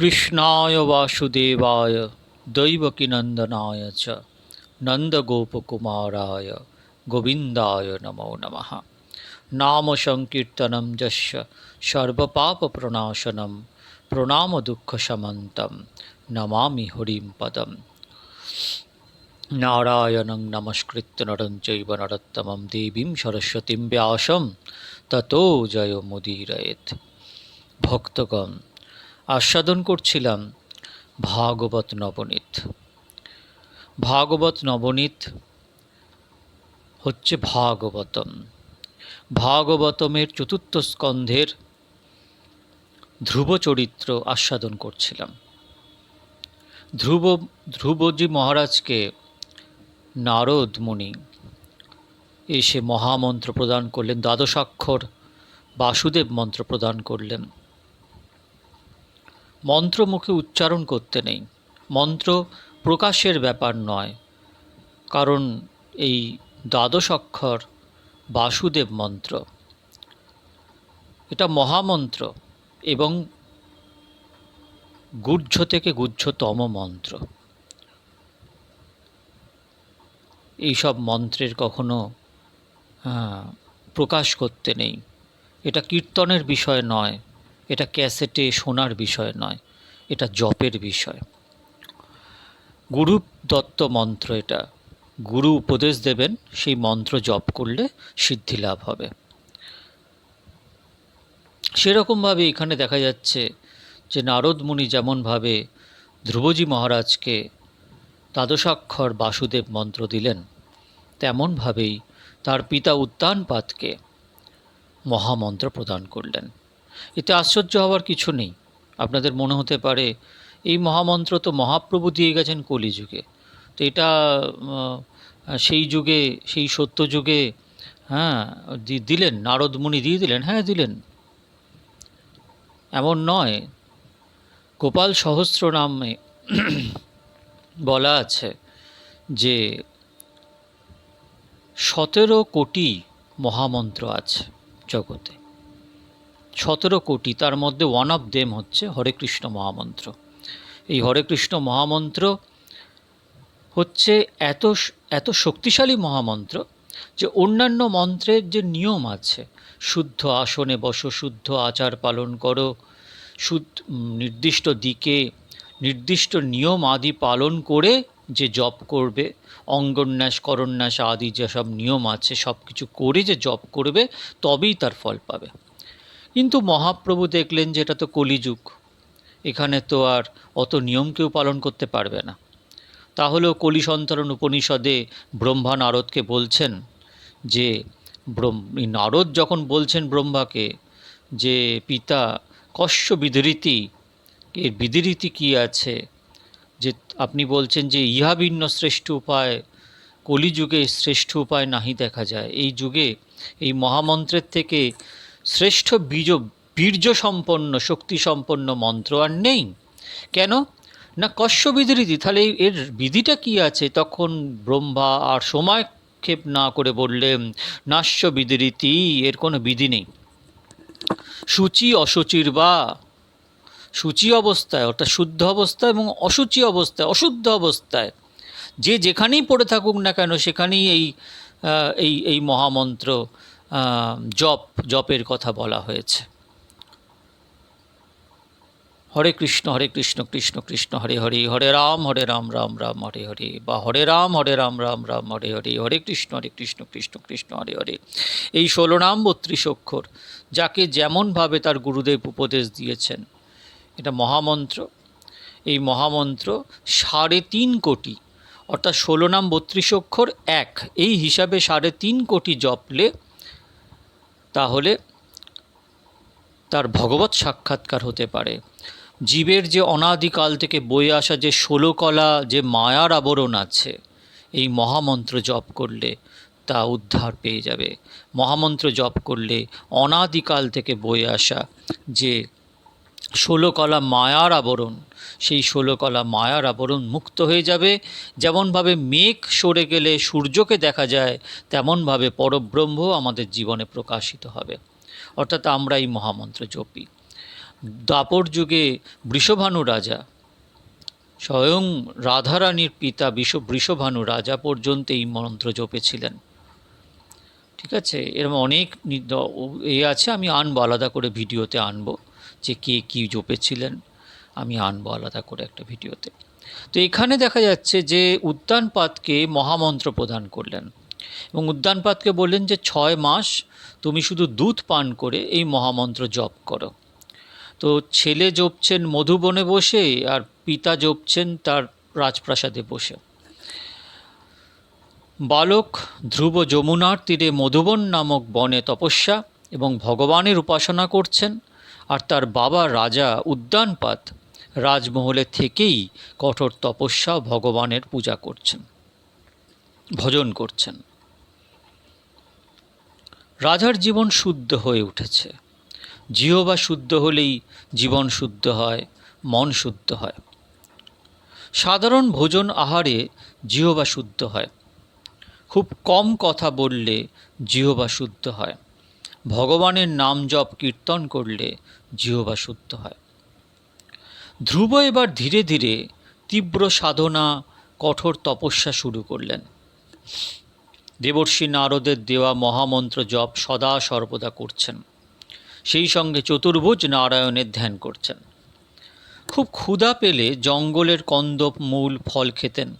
কৃষ্ণায় বাসুদেবায়, দৈবকীনন্দনায় চ, নন্দগোপকুমারায়, গোবিন্দায় নমো নমঃ। নাম সংকীর্তনম যস্য সর্বপাপপ্রণাশনম প্রণাম দুঃখশমন্তম নমামি হরিম পদম। নারায়ণং নমস্কৃত্য নরং চৈব নরোত্তমম দেবীং সরস্বতীং ব্যাসম, ততো জয় মুদীরয়েত ভক্তগণ আস্বাদন করছিলাম ভাগবত নবনীত। ভাগবত নবনীত হচ্ছে ভাগবতম। ভাগবতমের চতুর্থ স্কন্ধের ধ্রুব চরিত্র আস্বাদন করছিলাম। ধ্রুব, ধ্রুবজি মহারাজকে নারদ মুনি এসে মহামন্ত্র প্রদান করলেন, দ্বাদশাক্ষর বাসুদেব মন্ত্র প্রদান করলেন। মন্ত্র মুখে উচ্চারণ করতে নেই। মন্ত্র প্রকাশের ব্যাপার নয়, কারণ এই দ্বাদশ অক্ষর বাসুদেব মন্ত্র। এটা মহামন্ত্র এবং গুহ্য থেকে গুহ্যতম মন্ত্র। এইসব মন্ত্রের কখনো প্রকাশ করতে নেই। এটা কীর্তনের বিষয় নয়। এটা ক্যাসেটে শোনার বিষয় নয়, এটা জপের বিষয়। গুরু দত্ত মন্ত্র এটা। গুরু উপদেশ দেবেন, সেই মন্ত্র জপ করলে সিদ্ধি লাভ হবে। সেরকমভাবে এখানে দেখা যাচ্ছে যে নারদ মুনি যেমনভাবে ধ্রুবজি মহারাজকে দ্বাদশাক্ষর বাসুদেব মন্ত্র দিলেন, তেমনভাবেই তার পিতা উত্তানপাতকে মহামন্ত্র প্রদান করলেন। এতে আশ্চর্য হওয়ার কিছু নেই। আপনাদের মনে হতে পারে, এই মহামন্ত্র তো মহাপ্রভু দিয়ে গেছেন কলিযুগে। তো এটা সেই যুগে, সেই সত্য যুগে হ্যাঁ দিলেন, নারদ মুনি দিয়ে দিলেন হ্যাঁ দিলেন। এমন নয়, গোপাল সহস্র নামে বলা আছে যে, সতেরো কোটি মহামন্ত্র আছে জগতে। সতেরো কোটি, তার মধ্যে ওয়ান অফ দেম হচ্ছে হরে কৃষ্ণ মহামন্ত্র। এই হরে কৃষ্ণ মহামন্ত্র হচ্ছে এত এত শক্তিশালী মহামন্ত্র যে অন্যান্য মন্ত্রের যে নিয়ম আছে, শুদ্ধ আসনে বসো, শুদ্ধ আচার পালন করো নির্দিষ্ট দিকে, নির্দিষ্ট নিয়ম আদি পালন করে যে জপ করবে, অঙ্গন্যাস, করন্যাস আদি যেসব নিয়ম আছে সব কিছু করে যে জপ করবে, তবেই তার ফল পাবে। কিন্তু মহাপ্রভু দেখলেন যে এটা তো কলিযুগ। এখানে তো আর অত নিয়ম কেউ পালন করতে পারবে না। তাহলেও কলি সন্তরণ উপনিষদে ব্রহ্মা নারদকে বলছেন যে নারদ যখন বলছেন ব্রহ্মাকে যে, পিতা কস্য বিধৃতি এর বিধিরীতি কী আছে? যে, আপনি বলছেন যে, ইহা ভিন্ন শ্রেষ্ঠ উপায়, কলিযুগে শ্রেষ্ঠ উপায় নাহি দেখা যায়। এই যুগে, এই মহামন্ত্রের থেকে শ্রেষ্ঠ বীজ বীর্য সম্পন্ন শক্তি সম্পন্ন মন্ত্র আর নেই। কেন? না কশ্য বিধিরীতি তাহলে এর বিধিটা কি আছে? তখন ব্রহ্মা আর সময়ক্ষেপ না করে বললেন নাস্য বিধিরীতি এর কোনো বিধি নেই। সূচি অসুচির বা, সূচি অবস্থায়, অর্থাৎ শুদ্ধ অবস্থায় এবং অসুচি অবস্থায়, অশুদ্ধ অবস্থায়। যে যেখানেই পড়ে থাকুক না কেন, সেখানেই এই এই এই মহামন্ত্র জপ, জপের কথা বলা হয়েছে। হরে কৃষ্ণ হরে কৃষ্ণ কৃষ্ণ কৃষ্ণ, হরে হরে হরে রাম হরে রাম রাম রাম, হরে হরে, বা হরে রাম হরে রাম রাম রাম, হরে হরে হরে কৃষ্ণ হরে কৃষ্ণ কৃষ্ণ কৃষ্ণ, হরে হরে। এই ষোলো নাম বত্রিশ অক্ষর, যাকে যেমনভাবে তার গুরুদেব উপদেশ দিয়েছেন, এটা মহামন্ত্র। এই মহামন্ত্র সাড়ে তিন কোটি, অর্থাৎ ষোলো নাম বত্রিশ অক্ষর এক, এই হিসাবে সাড়ে তিন কোটি জপলে তাহলে তার ভগবত সাক্ষাৎকার হতে পারে। জীবের যে অনাদিকাল থেকে বয়ে আসা যে ষোলো কলা যে মায়ার আবরণ আছে, এই মহামন্ত্র জপ করলে তা উদ্ধার পেয়ে যাবে। মহামন্ত্র জপ করলে অনাদিকাল থেকে বয়ে আসা যে ষোলো কলা মায়ার আবরণ সেই ষোলো কলা মায়ার আবরণ মুক্ত হয়ে যাবে। যেমনভাবে মেঘ সরে গেলে সূর্যকে দেখা যায়, তেমনভাবে পরব্রহ্ম আমাদের জীবনে প্রকাশিত হবে। অর্থাৎ আমরা এই মহামন্ত্র জপি। দাপর যুগে বৃষভানু রাজা, স্বয়ং রাধারানীর পিতা বিষ, বৃষভানু রাজা পর্যন্ত এই মন্ত্র জপেছিলেন। ঠিক আছে? এরকম অনেক এ আছে, আমি আনব, আলাদা করে ভিডিওতে আনব যে কে কী জপেছিলেন। আমি আনব আলাদা করে একটা ভিডিওতে। তো এখানে দেখা যাচ্ছে যে উদ্যানপাতকে মহামন্ত্র প্রদান করলেন এবং উদ্যানপাতকে বললেন যে ছয় মাস তুমি শুধু দুধ পান করে এই মহামন্ত্র জপ করো। তো ছেলে জপছেন মধুবনে বসে আর পিতা জপছেন তার রাজপ্রাসাদে বসে। বালক ধ্রুব যমুনার তীরে মধুবন নামক বনে তপস্যা এবং ভগবানের উপাসনা করছেন আর তার বাবা রাজা উদ্যানপাত রাজমহলে থেকেই কঠোর তপস্যা ভগবানের পূজা করছেন, ভজন করছেন। রাজার জীবন শুদ্ধ হয়ে উঠেছে। জিহবা শুদ্ধ হলেই জীবন শুদ্ধ হয়, মন শুদ্ধ হয়। সাধারণ ভোজন আহারে জিহবা শুদ্ধ হয়। খুব কম কথা বললে জিহবা শুদ্ধ হয়। ভগবানের নাম জপ কীর্তন করলে জিহবা শুদ্ধ হয়। ধ্রুব এবার ধীরে ধীরে তীব্র সাধনা, কঠোর তপস্যা শুরু করলেন। দেবর্ষি নারদের দেওয়া মহামন্ত্র জপ সদা সর্বদা করছেন। সেই সঙ্গে চতুর্ভুজ নারায়ণের ধ্যান করছেন। খুব ক্ষুধা পেলে জঙ্গলের কন্দপ মূল ফল খেতেন।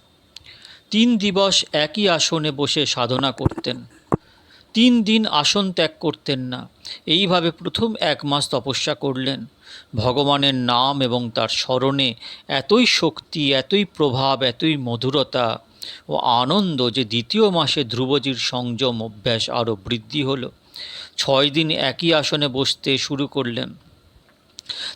তিন দিবস একই আসনে বসে সাধনা করতেন। তিন দিন আসন ত্যাগ করতেন না। এইভাবে প্রথম এক মাস তপস্যা করলেন। ভগবানের নাম এবং তার স্মরণে এতই শক্তি, এতই প্রভাব, এতই মধুরতা ও আনন্দ যে দ্বিতীয় মাসে ধ্রুবজির সংযম অভ্যাস আরও বৃদ্ধি হলো। ছয় দিন একই আসনে বসতে শুরু করলেন।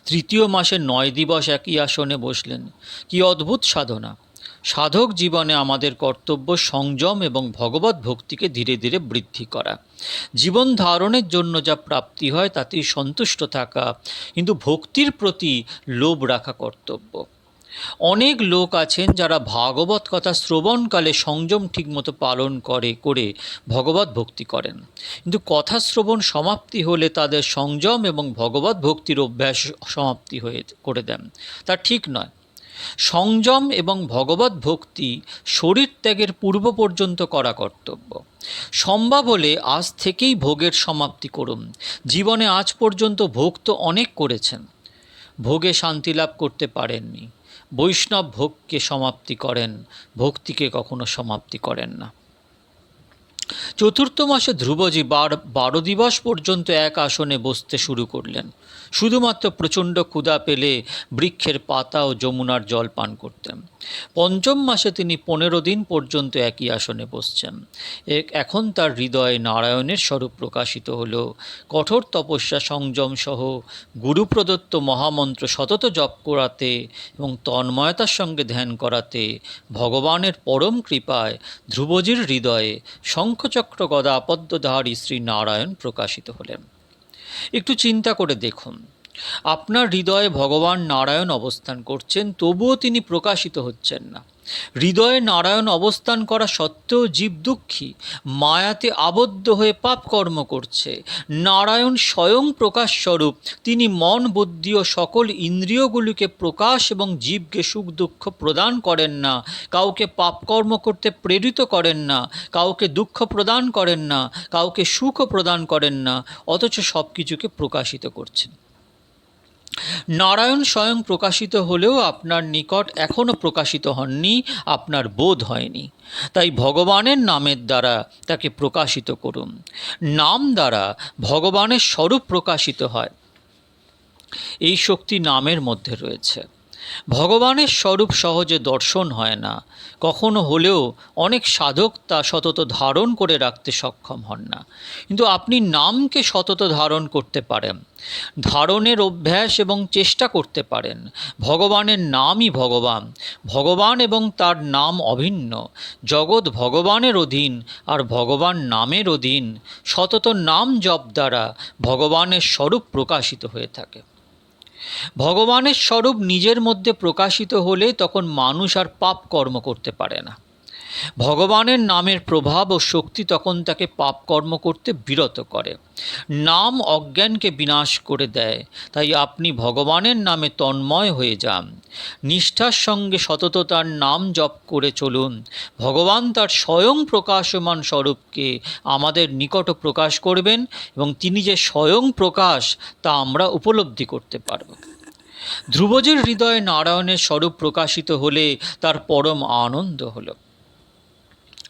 তৃতীয় মাসে নয় দিবস একই আসনে বসলেন। কি অদ্ভুত সাধনা! সাধক জীবনে আমাদের কর্তব্য সংযম এবং ভগবত ভক্তিকে ধীরে ধীরে বৃদ্ধি করা। জীবন ধারণের জন্য যা প্রাপ্তি হয় তাতেই সন্তুষ্ট থাকা, কিন্তু ভক্তির প্রতি লোভ রাখা কর্তব্য। অনেক লোক আছেন যারা ভাগবত কথা শ্রবণকালে সংযম ঠিকমতো পালন করে করে ভগবত ভক্তি করেন। কিন্তু কথা শ্রবণ সমাপ্তি হলে তাদের সংযম এবং ভগবত ভক্তির অভ্যাস সমাপ্তি হয়ে করে দেন। তা ঠিক নয়। সংযম এবং ভগবত ভক্তি শরীর ত্যাগের পূর্ব পর্যন্ত করা কর্তব্য। সম্ভব হলে আজ থেকেই ভোগের সমাপ্তি করুন। জীবনে আজ পর্যন্ত ভোগ তো অনেক করেছেন। ভোগে শান্তি লাভ করতে পারেননি। বৈষ্ণব ভোগকে সমাপ্তি করেন, ভক্তিকে কখনো সমাপ্তি করেন না। চতুর্থ মাসে ধ্রুবজি বার বারো দিবস পর্যন্ত এক আসনে বসতে শুরু করলেন। শুধুমাত্র প্রচণ্ড ক্ষুধা পেলে বৃক্ষের পাতা ও যমুনার জল পান করতেন। পঞ্চম মাসে তিনি পনেরো দিন পর্যন্ত একই আসনে বসছেন। এখন তার হৃদয়ে নারায়ণের স্বরূপ প্রকাশিত হলো। কঠোর তপস্যা সংযম সহ গুরু প্রদত্ত মহামন্ত্র সতত জপ করাতে এবং তন্ময়তার সঙ্গে ধ্যান করাতে ভগবানের পরম কৃপায় ধ্রুবজির হৃদয়ে শঙ্খচক্র গদা পদ্মধারী শ্রী নারায়ণ প্রকাশিত হলেন। একটু চিন্তা করে দেখুন। আপনার হৃদয়ে ভগবান নারায়ণ অবস্থান করছেন, তবুও তিনি প্রকাশিত হচ্ছেন না। হৃদয়ে নারায়ণ অবস্থান করা সত্ত্বেও জীব দুঃখী, মায়াতে আবদ্ধ হয়ে পাপ কর্ম করছে। নারায়ণ স্বয়ং প্রকাশ স্বরূপ তিনি মন, বুদ্ধি ও সকল ইন্দ্রিয়গুলিকে প্রকাশ এবং জীবকে সুখ দুঃখ প্রদান করেন না। কাউকে পাপকর্ম করতে প্রেরিত করেন না। কাউকে দুঃখ প্রদান করেন না। কাউকে সুখও প্রদান করেন না। অথচ সব কিছুকে প্রকাশিত করছেন। নারায়ণ স্বয়ং প্রকাশিত হলেও আপনার নিকট এখনও প্রকাশিত হননি, আপনার বোধ হয়নি। তাই ভগবানের নামের দ্বারা তাকে প্রকাশিত করুন। নাম দ্বারা ভগবানের স্বরূপ প্রকাশিত হয়। এই শক্তি নামের মধ্যে রয়েছে। ভগবানের স্বরূপ সহজে দর্শন হয় না। কখনো হলেও অনেক সাধক তা সতত ধারণ করে রাখতে সক্ষম হন না। কিন্তু আপনি নামকে সতত ধারণ করতে পারেন। ধারণের অভ্যাস এবং চেষ্টা করতে পারেন। ভগবানের নামই ভগবান। ভগবান এবং তার নাম অভিন্ন। জগৎ ভগবানের অধীন আর ভগবান নামের অধীন। সতত নাম জপ দ্বারা ভগবানের স্বরূপ প্রকাশিত হয়ে থাকে। ভগবানের স্বরূপ নিজের মধ্যে প্রকাশিত হলে তখন মানুষ আর পাপ কর্ম করতে পারে না। ভগবানের নামের প্রভাব ও শক্তি তখন তাকে পাপকর্ম করতে বিরত করে। নাম অজ্ঞানকে বিনাশ করে দেয়, তাই আপনি ভগবানের নামে তন্ময় হয়ে যান। নিষ্ঠার সঙ্গে সতত তার নাম জপ করে চলুন। ভগবান তার স্বয়ং প্রকাশমান স্বরূপকে আমাদের নিকট প্রকাশ করবেন এবং তিনি যে স্বয়ং প্রকাশ, তা আমরা উপলব্ধি করতে পারব। ধ্রুবজের হৃদয়ে নারায়ণের স্বরূপ প্রকাশিত হলে তার পরম আনন্দ হলো।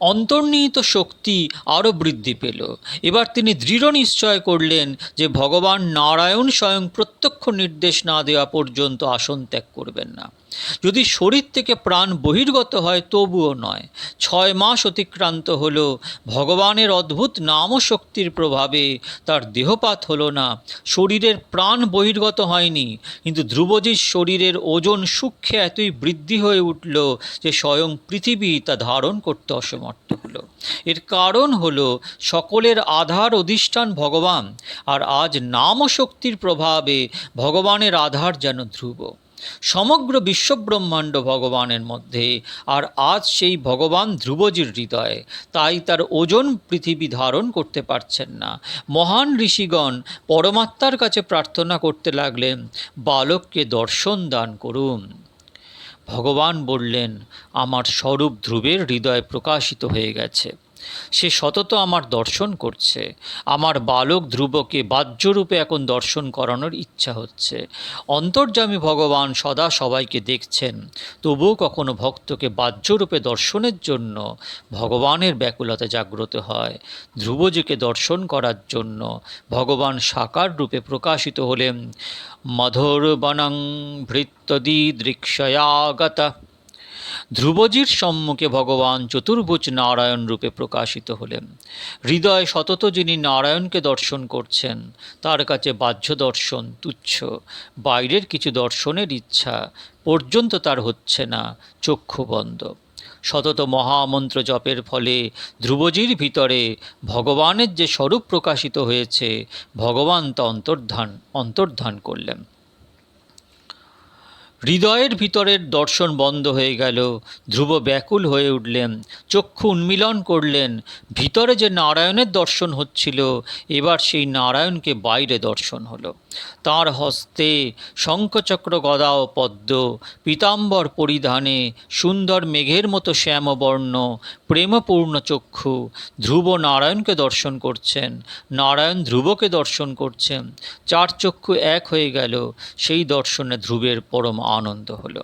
অন্তর্নিহিত শক্তি আরও বৃদ্ধি পেল। এবার তিনি দৃঢ় নিশ্চয় করলেন যে ভগবান নারায়ণ স্বয়ং প্রত্যক্ষ নির্দেশ না দেওয়া পর্যন্ত আসন ত্যাগ করবেন না। যদি শরীর থেকে প্রাণ বহির্গত হয়, তবুও নয়। ছয় মাস অতিক্রান্ত হল, ভগবানের অদ্ভুত নাম শক্তির প্রভাবে তার দেহপাত হলো না। শরীরের প্রাণ বহির্গত হয়নি, কিন্তু ধ্রুবজির শরীরের ওজন সূক্ষ্মে এতই বৃদ্ধি হয়ে উঠল যে স্বয়ং পৃথিবী তা ধারণ করতে অসমর্থ। হলো এর কারণ হলো, সকলের আধার অধিষ্ঠান ভগবান, আর আজ নাম শক্তির প্রভাবে ভগবানের আধার যেন ধ্রুব। সমগ্র বিশ্বব্রহ্মাণ্ড ভগবানের মধ্যে, আর আজ সেই ভগবান ধ্রুবজির হৃদয়ে, তাই তার ওজন পৃথিবী ধারণ করতে পারছেন না। মহান ঋষিগণ পরমাত্মার কাছে প্রার্থনা করতে লাগলেন, বালককে দর্শন দান করুন। ভগবান বললেন আমার স্বরূপ ধ্রুবের হৃদয় প্রকাশিত হয়ে গেছে। সে সতত আমার দর্শন করছে। আমার বালক ধ্রুবকে বাহ্যরূপে এখন দর্শন করানোর ইচ্ছা হচ্ছে। অন্তর্যামী ভগবান সদা সবাইকে দেখছেন। তবুও কখনো ভক্তকে বাহ্যরূপে দর্শনের জন্য ভগবানের ব্যাকুলতা জাগ্রত হয়। ধ্রুবজিকে দর্শন করার জন্য ভগবান সাকার রূপে প্রকাশিত হলেন মধুরবনং ভৃত্যদি দৃক্ষয়াগতা ধ্রুবজির সম্মুখে ভগবান চতুর্ভুজ নারায়ণ রূপে প্রকাশিত হলেন। হৃদয় সতত যিনি নারায়ণকে দর্শন করছেন, তার কাছে বাহ্য দর্শন তুচ্ছ। বাইরের কিছু দর্শনের ইচ্ছা পর্যন্ত তার হচ্ছে না, চক্ষু বন্ধ। সতত মহামন্ত্র জপের ফলে ধ্রুবজির ভিতরে ভগবানের যে স্বরূপ প্রকাশিত হয়েছে, ভগবান তা অন্তর্ধান অন্তর্ধান করলেন। হৃদয়ের ভিতরের দর্শন বন্ধ হয়ে গেল। ধ্রুব ব্যাকুল হয়ে উঠলেন। চক্ষু উন্মিলন করলেন। ভিতরে যে নারায়ণের দর্শন হচ্ছিল, এবার সেই নারায়ণকে বাইরে দর্শন হলো। তার হস্তে শঙ্খচক্র গদা ও পদ্ম, পীতাম্বর পরিধানে সুন্দর মেঘের মতো শ্যামবর্ণ, প্রেমপূর্ণ চক্ষু। ধ্রুব নারায়ণকে দর্শন করছেন। নারায়ণ ধ্রুবকে দর্শন করছেন। চার চক্ষু এক হয়ে গেল। সেই দর্শনে ধ্রুবের পরম আনন্দ হলো।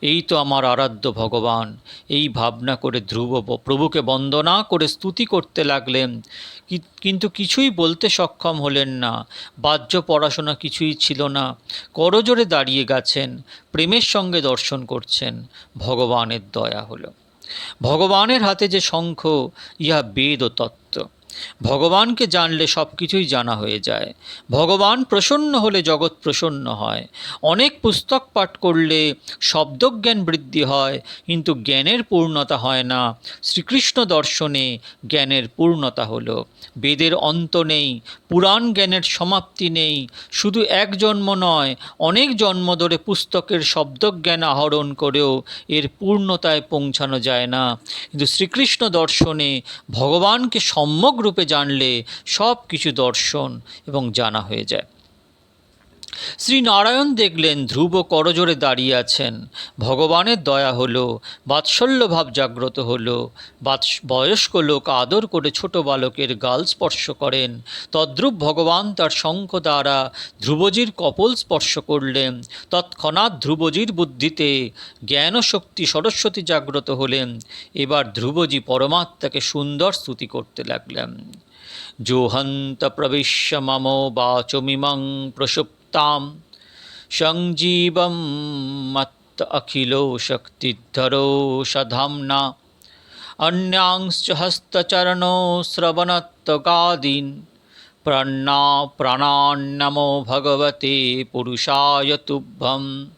এই তো আমার আরাধ্য ভগবান। এই ভাবনা করে ধ্রুব প্রভুকে বন্দনা করে স্তুতি করতে লাগলেন। কিন্তু কিছুই বলতে সক্ষম হলেন না। বাহ্য পড়াশোনা কিছুই ছিল না। করজোরে দাঁড়িয়ে গেছেন। প্রেমের সঙ্গে দর্শন করছেন। ভগবানের দয়া হলো। ভগবানের হাতে যে শঙ্খ, ইহা বেদ ও তত্ত্ব ভগবানকে জানলে সব কিছুই জানা হয়ে যায়। ভগবান প্রসন্ন হলে জগৎ প্রসন্ন হয়। অনেক পুস্তক পাঠ করলে শব্দজ্ঞান বৃদ্ধি হয়, কিন্তু জ্ঞানের পূর্ণতা হয় না। শ্রীকৃষ্ণ দর্শনে জ্ঞানের পূর্ণতা হলো। বেদের অন্ত নেই, পুরাণ জ্ঞানের সমাপ্তি নেই। শুধু এক জন্ম নয়, অনেক জন্ম ধরে পুস্তকের শব্দজ্ঞান আহরণ করেও এর পূর্ণতায় পৌঁছানো যায় না। কিন্তু শ্রীকৃষ্ণ দর্শনে ভগবানকে সম্যক রূপে জানলে সব কিছু দর্শন এবং জানা হয়ে যায়। শ্রী নারায়ণ দেখলেন ধ্রুব করজোরে দাঁড়িয়ে আছেন। ভগবানের দয়া হলো, বাৎসল্য ভাব জাগ্রত হলো, বাৎস- বয়স্ক লোক আদর করে ছোট বালকের গাল স্পর্শ করেন। তদ্রূপ ভগবান তার শঙ্খ দ্বারা ধ্রুবজির কপল স্পর্শ করলেন। তৎক্ষণাৎ ধ্রুবজির বুদ্ধিতে জ্ঞান ও শক্তি সরস্বতী জাগ্রত হলেন। এবার ধ্রুবজি পরমাত্মাকে সুন্দর স্তুতি করতে লাগলেন। জোহন্ত প্রবিশ্য মম বাচমিমং তাম সংজীবম মত্ত অখিল শক্তিধরো সধামনা। অন্যাংশ হস্তচরণ শ্রবণত্বগাদীন। প্রণা প্রাণান্নমো ভগবতে পুরুষায় তুভ্যম।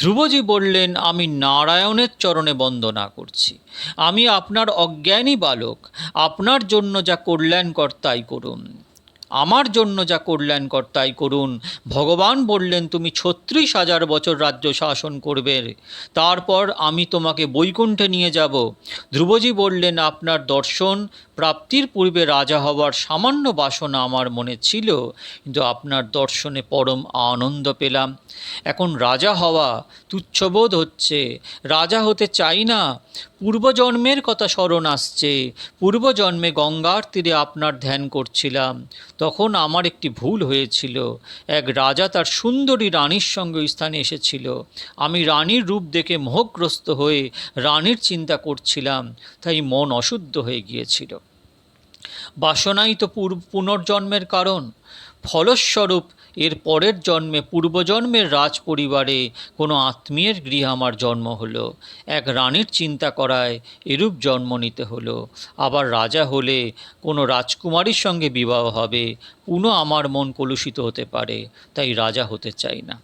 ধ্রুবজি বললেন, আমি নারায়ণের চরণে বন্দনা করছি। আমি আপনার অজ্ঞানী বালক। আপনার জন্য যা কল্যাণকর্তাই করুন। আমার জন্য যা কল্যাণকর, তাই করুন। ভগবান বললেন, তুমি ছত্রিশ হাজার বছর রাজ্য শাসন করবে। তারপর আমি তোমাকে বৈকুণ্ঠে নিয়ে যাব। ধ্রুবজি বললেন, আপনার দর্শন প্রাপ্তির পূর্বে রাজা হওয়ার সামান্য বাসনা আমার মনে ছিল, কিন্তু আপনার দর্শনে পরম আনন্দ পেলাম। এখন রাজা হওয়া তুচ্ছবোধ হচ্ছে। রাজা হতে চাই না। পূর্বজন্মের কথা স্মরণ আসছে। পূর্বজন্মে গঙ্গার তীরে আপনার ধ্যান করছিলাম। তখন আমার একটি ভুল হয়েছিল। এক রাজা তার সুন্দরী রানীর সঙ্গে স্থানে এসেছিল। আমি রানীর রূপ দেখে মোহগ্রস্ত হয়ে রানীর চিন্তা করছিলাম। তাই মন অশুদ্ধ হয়ে গিয়েছিল। বাসনাই তো পূর্ব- পুনর্জন্মের কারণ। ফলস্বরূপ, এর পরের জন্মে পূর্বজন্মের রাজ পরিবারে কোনো আত্মীয়ের গৃহে আমার জন্ম হলো। এক রানীর চিন্তা করায় এরূপ জন্ম নিতে হলো। আবার রাজা হলে কোনো রাজকুমারীর সঙ্গে বিবাহ হবে, পুনঃ আমার মন কলুষিত হতে পারে, তাই রাজা হতে চাই না।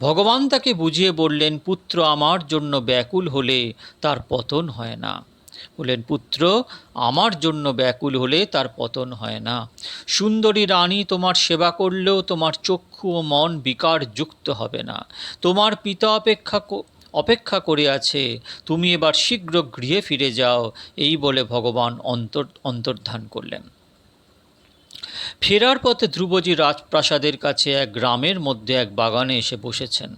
ভগবান তাকে বুঝিয়ে বললেন, পুত্র আমার জন্য ব্যাকুল হলে তার পতন হয় না। বললেন, পুত্র, আমার জন্য ব্যাকুল হলে তার পতন হয় না। সুন্দরী রানী তোমার সেবা করলেও তোমার চক্ষু ও মন বিকার যুক্ত হবে না। তোমার পিতা অপেক্ষা অপেক্ষা করে আছে। তুমি এবার শীঘ্র গৃহে ফিরে যাও। এই বলে ভগবান অন্তর, অন্তর্ধান করলেন। ফেরার পথে ধ্রুবজি রাজপ্রাসাদের কাছে এক গ্রামের মধ্যে এক বাগানে এসে বসেছেন।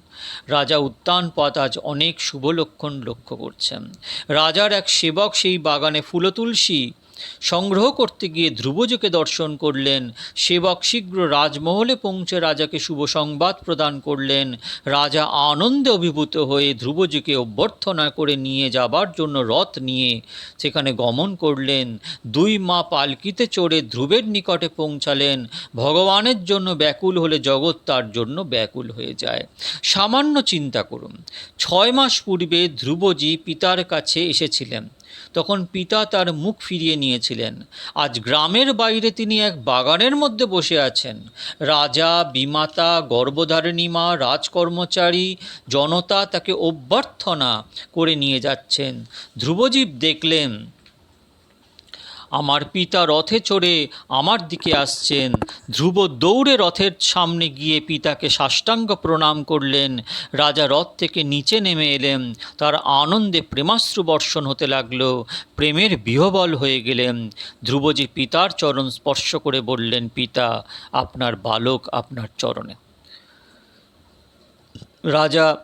রাজা উত্তানপাত আজ অনেক শুভ লক্ষণ লক্ষ্য করছেন। রাজার এক সেবক সেই বাগানে ফুলতুলসী সংগ্রহ করতে গিয়ে ধ্রুবজকে দর্শন করলেন। সেবক শীঘ্র রাজমহলে পৌঁছে রাজাকে শুভ সংবাদ প্রদান করলেন। রাজা আনন্দে অভিভূত হয়ে ধ্রুবজীকে অভ্যর্থনা করে নিয়ে যাবার জন্য রথ নিয়ে সেখানে গমন করলেন। দুই মা পালকিতে চড়ে ধ্রুবের নিকটে পৌঁছালেন। ভগবানের জন্য ব্যাকুল হলে জগৎ তার জন্য ব্যাকুল হয়ে যায়। সামান্য চিন্তা করুন। ছয় মাস পূর্বে ধ্রুবজি পিতার কাছে এসেছিলেন। তখন পিতা তার মুখ ফিরিয়ে নিয়েছিলেন। আজ গ্রামের বাইরে তিনি এক বাগানের মধ্যে বসে আছেন। রাজা, বিমাতা, গর্ভধারিণী মা, রাজকর্মচারী, জনতা তাকে অভ্যর্থনা করে নিয়ে যাচ্ছেন। ধ্রুবজীব দেখলেন আমার পিতা রথে চড়ে আমার দিকে আসছেন। ধ্রুব দৌড়ে রথের সামনে গিয়ে পিতাকে সাষ্টাঙ্গ প্রণাম করলেন। রাজা রথ থেকে নিচে নেমে এলেন। তার আনন্দে প্রেমাশ্রু বর্ষণ হতে লাগল। প্রেমের বিহবল হয়ে গেলেন। ধ্রুবজি পিতার চরণ স্পর্শ করে বললেন, পিতা, আপনার বালক আপনার চরণে। রাজা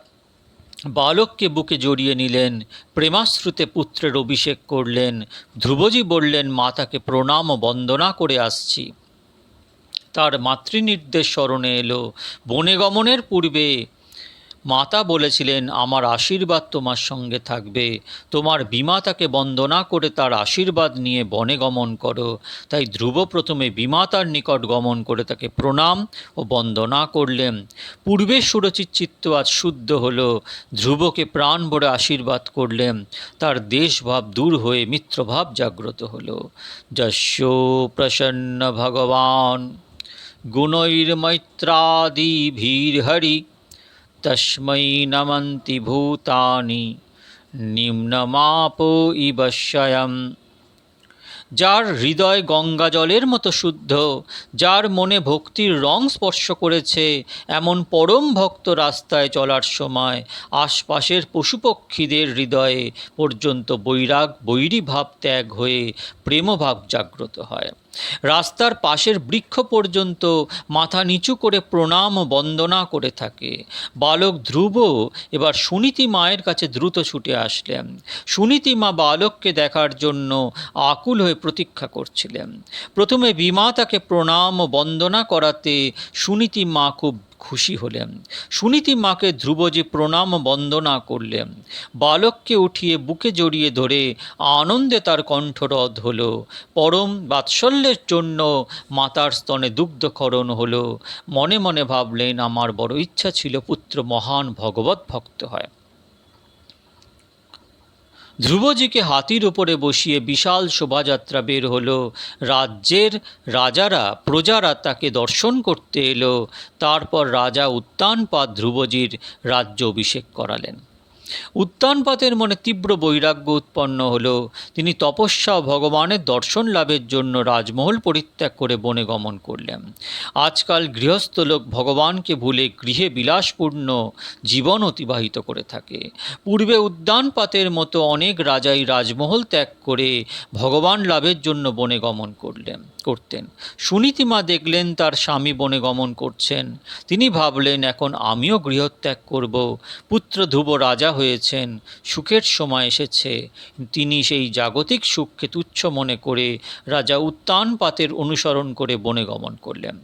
বালককে বুকে জড়িয়ে নিলেন, প্রেমাশ্রুতে পুত্রের অভিষেক করলেন, ধ্রুবজি বললেন, মাতাকে প্রণাম ও বন্দনা করে আসছি। তার মাতৃনির্দেশ স্মরণে এলো। বনে গমনের পূর্বে মাতা বলেছিলেন, আমার আশীর্বাদ তোমার সঙ্গে থাকবে। তোমার বিমাতাকে বন্দনা করে তার আশীর্বাদ নিয়ে বনে গমন করো। তাই ধ্রুব প্রথমে বিমাতার নিকট গমন করে তাকে প্রণাম ও বন্দনা করলেন। পূর্বে সুরচিত চিত্ত আজ শুদ্ধ হলো। ধ্রুবকে প্রাণ ভরে আশীর্বাদ করলেন। তার দেশভাব দূর হয়ে মিত্রভাব জাগ্রত হলো। যস্য প্রসন্ন ভগবান। গুণৈর্মৈত্রাদি ভীরহরি তস্मै নমন্তি ভূতানি নিম্নমাপ ইব স্বয়ং যার হৃদয় গঙ্গা জলের মতো শুদ্ধ, যার মনে ভক্তির রং স্পর্শ করেছে, এমন পরম ভক্ত রাস্তায় চলার সময় আশপাশের পশুপক্ষীদের হৃদয়ে পর্যন্ত বৈরাগ, বৈরী ভাব ত্যাগ হয়ে প্রেমভাব জাগ্রত হয়। রাস্তার পাশের বৃক্ষ পর্যন্ত মাথা নিচু করে প্রণাম বন্দনা করে থাকে। বালক ধ্রুব এবার সুনীতি মায়ের কাছে দ্রুত ছুটে আসলেন। সুনীতি মা বালককে দেখার জন্য আকুল হয়ে প্রতীক্ষা করছিলেন। প্রথমে বিমা তাকে প্রণাম বন্দনা করাতে সুনীতি মা খুব খুশি হলেন সুনীতি মাকে ধ্রুবজি প্রণাম বন্দনা করলেন বালককে উঠিয়ে বুকে জড়িয়ে ধরে আনন্দে তার কণ্ঠরোধ হল। পরম বাৎসল্যের জন্য মাতার স্তনে দুগ্ধকরণ হলো। মনে মনে ভাবলেন, আমার বড় ইচ্ছা ছিল পুত্র মহান ভগবত ভক্ত হয়। ধ্রুবজিকে হাতির উপরে বসিয়ে বিশাল শোভাযাত্রা বের হলো। রাজ্যের রাজারা, প্রজারা তাকে দর্শন করতে এলো। তারপর রাজা উত্তানপাত ধ্রুবজির রাজ্য অভিষেক করালেন। উত্তানপাতের মনে তীব্র বৈরাগ্য উৎপন্ন হল। তিনি তপস্যা ভগবানের দর্শন লাভের জন্য রাজমহল পরিত্যাগ করে বনে গমন করলেন। আজকাল গৃহস্থ লোক ভগবানকে ভুলে গৃহে বিলাসপূর্ণ জীবন অতিবাহিত করে থাকে। পূর্বে উদ্যানপাতের মতো অনেক রাজাই রাজমহল ত্যাগ করে ভগবান লাভের জন্য বনে গমন করলেন। করতেন। সুনীতিমা দেখলেন তার স্বামী বনে গমন করছেন। তিনি ভাবলেন, এখন আমিও গৃহত্যাগ করব। পুত্র ধ্রুব রাজা হয়েছেন, সুখের সময় এসেছে। তিনি সেই জাগতিক সুখকে তুচ্ছ মনে করে রাজা উত্তানপাতের অনুসরণ করে বনে গমন করলেন।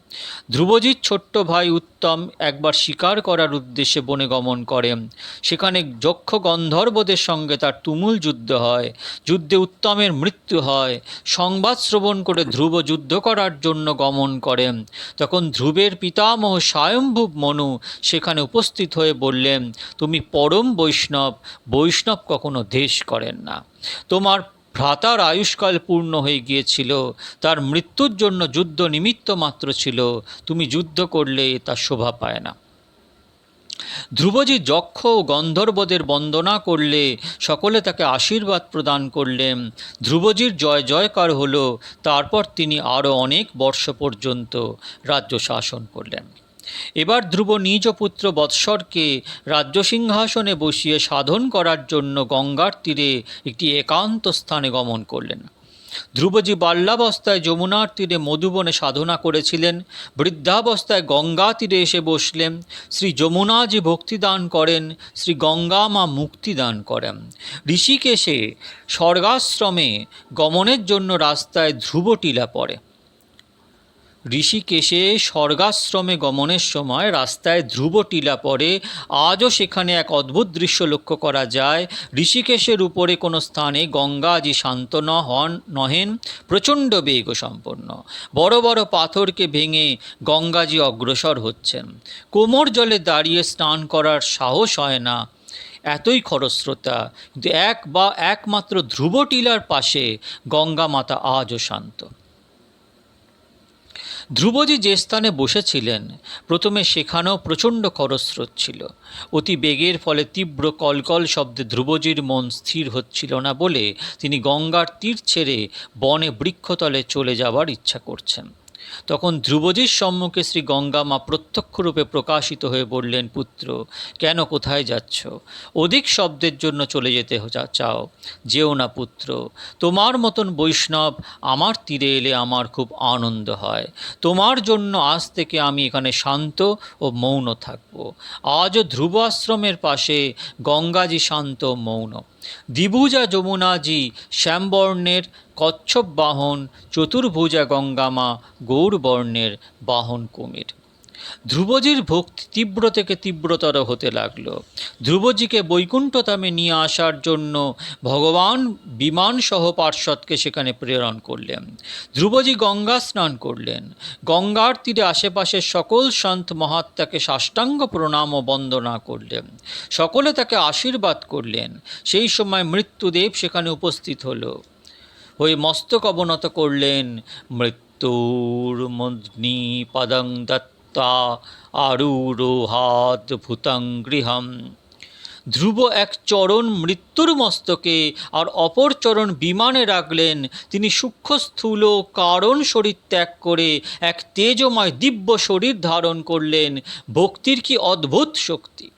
ধ্রুবজির ছোট্ট ভাই উত্তম একবার শিকার করার উদ্দেশ্যে বনে গমন করেন। সেখানে যক্ষ গন্ধর্বদের সঙ্গে তার তুমুল যুদ্ধ হয়। যুদ্ধে উত্তমের মৃত্যু হয়। সংবাদ শ্রবণ করে ধ্রুব যুদ্ধ করার জন্য গমন করেন। তখন ধ্রুবের পিতামহ স্বয়ম্ভুব মনু সেখানে উপস্থিত হয়ে বললেন, তুমি পরম বৈষ্ণব বৈষ্ণব কখনো দেশ করেন না। তোমার ভ্রাতার আয়ুষ্কাল পূর্ণ হয়ে গিয়েছিল, তার মৃত্যুর জন্য যুদ্ধ নিমিত্ত মাত্র ছিল, তুমি যুদ্ধ করলে তা শোভা পায় না। ধ্রুবজি যক্ষ ও গন্ধর্বদের বন্দনা করলে, সকলে তাকে আশীর্বাদ প্রদান করলেন। ধ্রুবজির জয় জয়কার হলো, তারপর তিনি আরও অনেক বর্ষ পর্যন্ত রাজ্য শাসন করলেন। এবার ধ্রুব নিজ পুত্র বৎসরকে রাজ্য সিংহাসনে বসিয়ে সাধন করার জন্য গঙ্গার তীরে একটি একান্ত স্থানে গমন করলেন। ধ্রুবজি বাল্যাবস্থায় যমুনার তীরে মধুবনে সাধনা করেছিলেন, বৃদ্ধাবস্থায় গঙ্গা তীরে এসে বসলেন, শ্রী যমুনাজি ভক্তিদান করেন, শ্রী গঙ্গা মা মুক্তিদান করেন। ঋষিকেশে স্বর্গাশ্রমে গমনের জন্য রাস্তায় ধ্রুব টিলা পড়ে। ঋষিকেশে স্বর্গাশ্রমে গমনের সময় রাস্তায় ধ্রুব টিলা পড়ে, আজও সেখানে এক অদ্ভুত দৃশ্য লক্ষ্য করা যায়। ঋষিকেশের উপরে কোনো স্থানে গঙ্গাজি শান্ত ন হন, নহেন, প্রচণ্ড বেগ সম্পন্ন। বড় বড় পাথরকে ভেঙে গঙ্গাজি অগ্রসর হচ্ছেন। কোমর জলে দাঁড়িয়ে স্নান করার সাহস হয় না। এতই খরস্রোতা, কিন্তু এক বা একমাত্র ধ্রুব টিলার পাশে গঙ্গা মাতা আজও শান্ত। ধ্রুবজি যে স্থানে বসেছিলেন, প্রথমে সেখানেও প্রচণ্ড খরস্রোত ছিল। অতি বেগের ফলে তীব্র কলকল শব্দে ধ্রুবজির মন স্থির হচ্ছিল না বলে তিনি গঙ্গার তীর ছেড়ে বনে বৃক্ষতলে চলে যাবার ইচ্ছা করছেন। তখন ধ্রুবজির সম্মুখে শ্রী গঙ্গা মা প্রত্যক্ষ রূপে প্রকাশিত হয়ে বললেন, পুত্র, কেন কোথায় যাচ্ছ? অধিক শব্দের জন্য চলে যেতে চাও। যেও না, পুত্র। তোমার মতন বৈষ্ণব আমার তীরে এলে আমার খুব আনন্দ হয়। তোমার জন্য আজ থেকে আমি এখানে শান্ত ও মৌন থাকব। আজও ধ্রুব আশ্রমের পাশে গঙ্গাজি শান্ত মৌন। দ্বিভুজা যমুনাজি শ্যামবর্ণের কচ্ছপ বাহন চতুর্ভুজা গঙ্গামা গৌরবর্ণের বাহন কুমির। ধ্রুবজির ভক্তি তীব্র থেকে তীব্রতর হতে লাগল। ধ্রুবজিকে বৈকুণ্ঠধামে নিয়ে আসার জন্য ভগবান বিমান সহ পার্শ্বদকে সেখানে প্রেরণ করলেন। ধ্রুবজি গঙ্গা স্নান করলেন। গঙ্গার তীরে আশেপাশের সকল সন্ত মহাত্মাকে সাষ্টাঙ্গ প্রণাম ও বন্দনা করলেন। সকলে তাকে আশীর্বাদ করলেন। সেই সময় মৃত্যুদেব সেখানে উপস্থিত হলো। হয়ে মস্তক অবনত করলেন, মৃত্যুর মন্নি পদং দত্তা আরুরোহাত ভূতং গৃহম। ধ্রুব এক চরণ মৃত্যুর মস্তকে আর অপর চরণ বিমানে রাখলেন। তিনি সূক্ষ্ম স্থূল কারণ শরীর ত্যাগ করে এক তেজময় দিব্য শরীর ধারণ করলেন। ভক্তির কি অদ্ভুত শক্তি?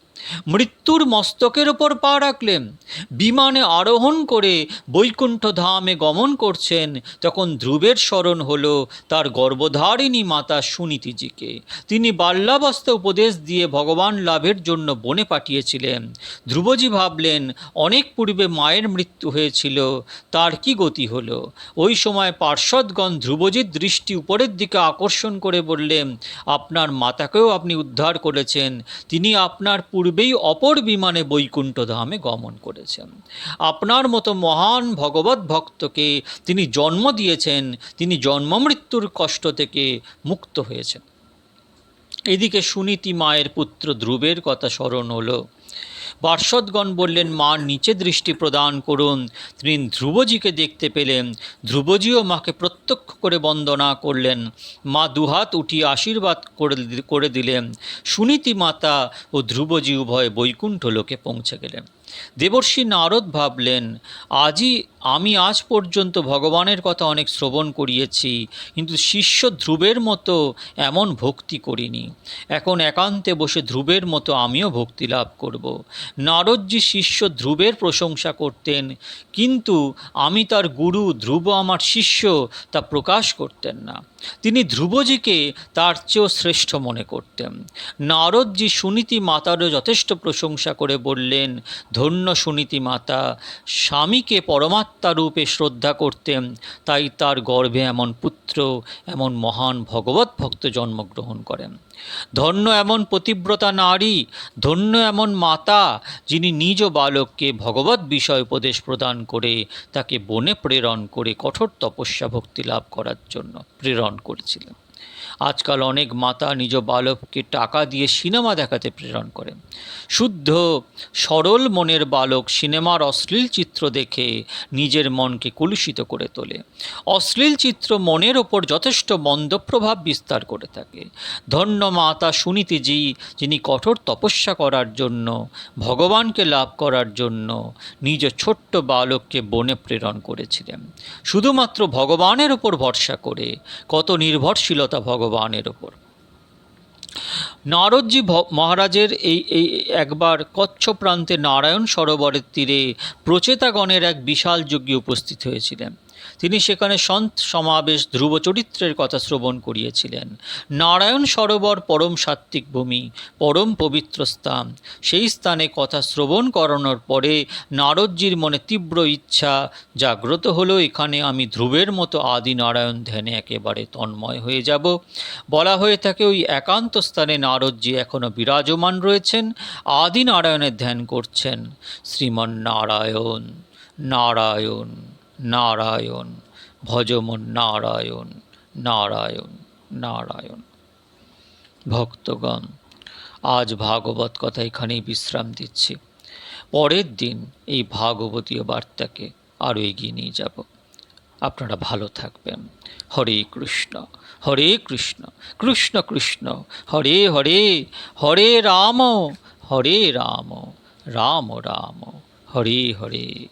মৃত্যুর মস্তকের ওপর পা রাখলেন। বিমানে আরোহণ করে বৈকুণ্ঠ ধামে গমন করছেন। তখন ধ্রুবের স্মরণ হলো তার গর্ভধারিণী মাতা সুনীতিজিকে। তিনি বাল্যাবস্থা উপদেশ দিয়ে ভগবান লাভের জন্য বনে পাঠিয়েছিলেন। ধ্রুবজি ভাবলেন, অনেক পূর্বে মায়ের মৃত্যু হয়েছিল, তার কি গতি হলো? ওই সময় পার্শ্বদগণ ধ্রুবজির দৃষ্টি উপরের দিকে আকর্ষণ করে বললেন, আপনার মাতাকেও আপনি উদ্ধার করেছেন। তিনি আপনার পূর্বেই অপর বিমানে বৈকুণ্ঠ ধামে গমন করেছেন। আপনার মতো মহান ভগবত ভক্তকে তিনি জন্ম দিয়েছেন, তিনি জন্মমৃত্যুর কষ্ট থেকে মুক্ত হয়েছেন। এদিকে সুনীতি মায়ের পুত্র ধ্রুবের কথা স্মরণ হলো। পার্শ্বদগণ বললেন, মা, নিচে দৃষ্টি প্রদান করুন। তিনি ধ্রুবজিকে দেখতে পেলেন। ধ্রুবজিও মাকে প্রত্যক্ষ করে বন্দনা করলেন। মা দুহাত উঠিয়ে আশীর্বাদ করে দিলেন। সুনীতি মাতা ও ধ্রুবজি উভয় বৈকুণ্ঠ লোকে পৌঁছে গেলেন। দেবর্ষি নারদ ভাবলেন, আজই আমি আজ পর্যন্ত ভগবানের কথা অনেক শ্রবণ করিয়েছি, কিন্তু শিষ্য ধ্রুবের মতো এমন ভক্তি করিনি। এখন একান্তে বসে ধ্রুবের মতো আমিও ভক্তি লাভ করব। নারদজি শিষ্য ধ্রুবের প্রশংসা করতেন, কিন্তু আমি তার গুরু ধ্রুব আমার শিষ্য তা প্রকাশ করতেন না। তিনি ধ্রুবজিকে তার চেয়েও শ্রেষ্ঠ মনে করতেন। নারদজি সুনীতি মাতারও যথেষ্ট প্রশংসা করে বললেন ধন্য সুনীতি মাতা, স্বামীকে পরমাত্মা রূপে শ্রদ্ধা করতেন তাই তার গর্ভে এমন পুত্র, এমন মহান ভগবত ভক্ত জন্মগ্রহণ করেন। ধন্য এমন পতিব্রতা নারী, ধন্য এমন মাতা, যিনি নিজ বালককে ভগবত বিষয় উপদেশ প্রদান করে, তাকে বনে প্রেরণ করে কঠোর তপস্যা ভক্তি লাভ করার জন্য প্রেরণ করেছিলেন। আজকাল অনেক মাতা নিজ বালককে টাকা দিয়ে সিনেমা দেখাতে প্রেরণ করেন শুদ্ধ, সরল মনের বালক সিনেমার অশ্লীল চিত্র দেখে নিজের মনকে কলুষিত করে তোলে। অশ্লীল চিত্র মনের ওপর যথেষ্ট মন্দ প্রভাব বিস্তার করে থাকে। ধন্য মাতা সুনীতিজি, যিনি কঠোর তপস্যা করার জন্য, ভগবানকে লাভ করার জন্য নিজ ছোট্ট বালককে বনে প্রেরণ করেছিলেন। শুধুমাত্র ভগবানের ওপর ভরসা করে কত নির্ভরশীলতা ভগবানের ওপর নারদজি মহারাজের এই এই একবার কচ্ছ প্রান্তে নারায়ণ সরোবরের তীরে প্রচেতাগণের এক বিশাল যজ্ঞে উপস্থিত হয়েছিলেন। তিনি সেখানে সন্ত সমাবেশ ধ্রুব চরিত্রের কথা শ্রবণ করিয়েছিলেন। নারায়ণ সরোবর পরম সাত্ত্বিক ভূমি, পরম পবিত্র স্থান। সেই স্থানে কথা শ্রবণ করানোর পরে নারদজির মনে তীব্র ইচ্ছা জাগ্রত হলো, এখানে আমি ধ্রুবের মতো আদি নারায়ণ ধ্যানে একেবারে তন্ময় হয়ে যাব। বলা হয়ে থাকে, ওই একান্ত স্থানে নারদজি এখনও বিরাজমান রয়েছেন আদি নারায়ণের ধ্যান করছেন। শ্রীমন নারায়ণ নারায়ণ। নারায়ণ ভজমন নারায়ণ নারায়ণ নারায়ণ। ভক্তগণ, আজ ভাগবত কথা এখানেই বিশ্রাম দিচ্ছি। পরের দিন এই ভাগবতীয় বার্তাকে আরও এগিয়ে নিয়ে যাব। আপনারা ভালো থাকবেন। হরে কৃষ্ণ হরে কৃষ্ণ কৃষ্ণ কৃষ্ণ, হরে হরে হরে রাম হরে রাম রাম রাম, হরে হরে।